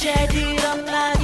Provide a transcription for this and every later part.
செடி ரொம்ப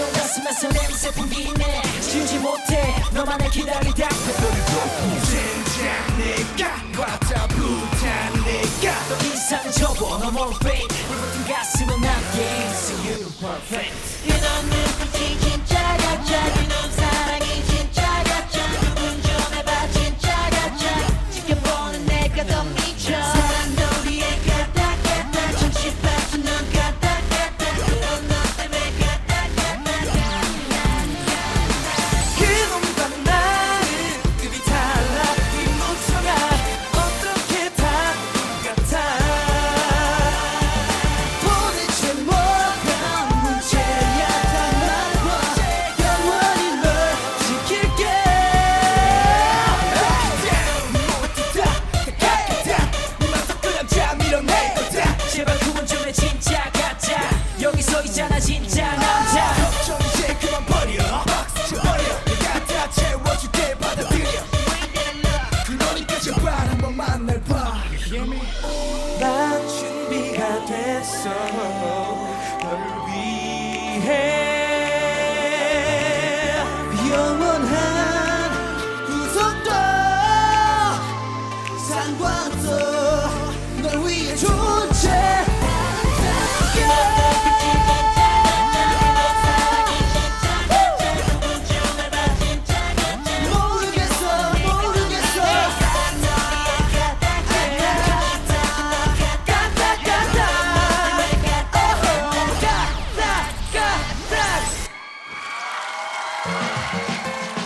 매운 가슴 맛에 냄새 풍기네 지우지 못해 너만을 기다리다 진작 내가 과다 부탄 내가 더 이상 접어 No more fate 불붙은 가슴은 I'm getting to you perfect 나 준비가 됐어.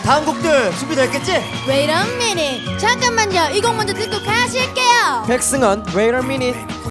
다음 곡들 준비됐겠지? Wait a minute. 잠깐만요. 이 곡 먼저 듣고 가실게요. 백승원 Wait a minute